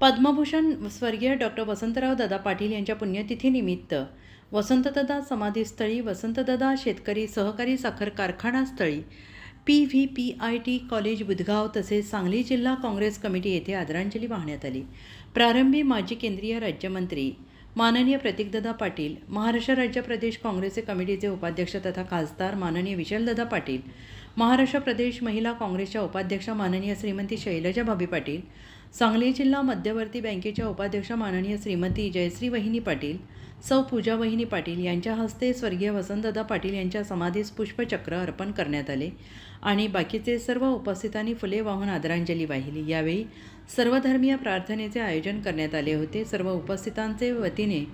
पद्मभूषण स्वर्गीय डॉक्टर वसंतराव दादा पाटील यांच्या पुण्यतिथीनिमित्त वसंतदादा समाधीस्थळी वसंतदादा शेतकरी सहकारी साखर कारखानास्थळी P V P I T college Budhgaon तसेच सांगली जिल्हा काँग्रेस कमिटी येथे आदरांजली वाहण्यात आली. प्रारंभी माजी केंद्रीय राज्यमंत्री माननीय प्रतीकदादा पाटील महाराष्ट्र राज्य प्रदेश काँग्रेसचे कमिटीचे उपाध्यक्ष तथा खासदार माननीय विशालदादा पाटील महाराष्ट्र प्रदेश महिला काँग्रेसच्या उपाध्यक्षा माननीय श्रीमती शैलजा भाभी पाटील सांगली जिल्हा मध्यवर्ती बँकेच्या उपाध्यक्ष माननीय श्रीमती जयश्री वहिनी पाटील सौ पूजा वहिनी पाटील यांच्या हस्ते स्वर्गीय वसंतदादा पाटील यांच्या समाधीस पुष्पचक्र अर्पण करण्यात आले आणि बाकीचे सर्व उपस्थितांनी फुले वाहून आदरांजली वाहिली. यावेळी सर्वधर्मीय प्रार्थनेचे आयोजन करण्यात आले होते. सर्व उपस्थितांचे वतीने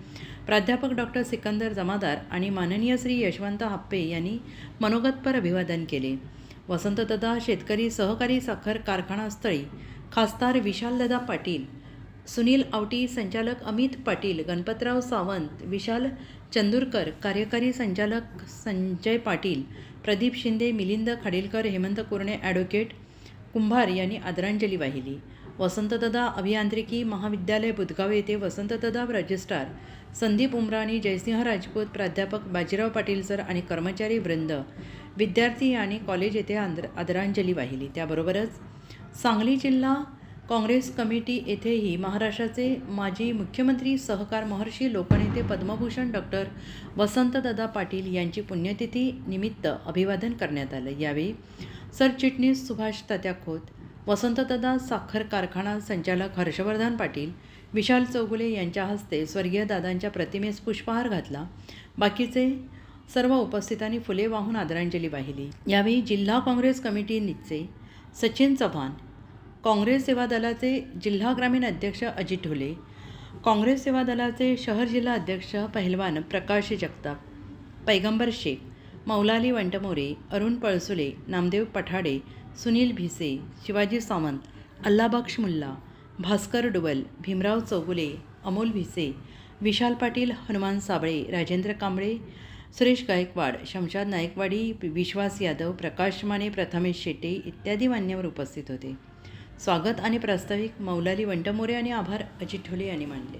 प्राध्यापक डॉक्टर सिकंदर जमादार आणि माननीय श्री यशवंत हाप्पे यांनी मनोगतपर अभिवादन केले. वसंतदादा शेतकरी सहकारी साखर कारखानास्थळी खासदार विशालदादा पाटील सुनील आवटी संचालक अमित पाटील गणपतराव सावंत विशाल चंदूरकर कार्यकारी संचालक संजय पाटील प्रदीप शिंदे मिलिंद खाडीलकर हेमंत कुरणे ॲडव्होकेट कुंभार यांनी आदरांजली वाहिली. वसंतदादा अभियांत्रिकी महाविद्यालय बुधगाव येथे वसंतदादा रजिस्ट्रार संदीप उमराणी जयसिंह राजपूत प्राध्यापक बाजीराव पाटील सर आणि कर्मचारी वृंद विद्यार्थी आणि कॉलेज येथे आदर आदरांजली वाहिली. त्याबरोबरच सांगली जिल्हा काँग्रेस कमिटी येथेही महाराष्ट्राचे माजी मुख्यमंत्री सहकार महर्षी लोकनेते पद्मभूषण डॉक्टर वसंतदादा पाटील यांची पुण्यतिथी निमित्त अभिवादन करण्यात आलं. यावेळी सरचिटणीस सुभाष तात्या खोत वसंतदादा साखर कारखाना संचालक हर्षवर्धन पाटील विशाल चौगुले यांच्या हस्ते स्वर्गीय दादांच्या प्रतिमेस पुष्पहार घातला. बाकीचे सर्व उपस्थितांनी फुले वाहून आदरांजली वाहिली. यावेळी जिल्हा काँग्रेस कमिटीचे सचिन चव्हाण काँग्रेस सेवा दलाचे जिल्हा ग्रामीण अध्यक्ष अजित ढोले काँग्रेस सेवा दलाचे शहर जिल्हा अध्यक्ष पहिलवान प्रकाश जगताप पैगंबर शेख मौलाली वंटमोरे अरुण पळसुले नामदेव पठाडे सुनील भिसे शिवाजी सावंत अल्लाबक्ष मुल्ला भास्कर डुबल भीमराव चौगुले अमोल भिसे विशाल पाटील हनुमान साबळे राजेंद्र कांबळे सुरेश गायकवाड शमशाद नायकवाडी विश्वास यादव प्रकाश माने प्रथमेश शेटे इत्यादी मान्यवर उपस्थित होते. स्वागत आणि प्रास्ताविक मौलाली वंटमोरे आणि आभार अजित ठोले यांनी मानले.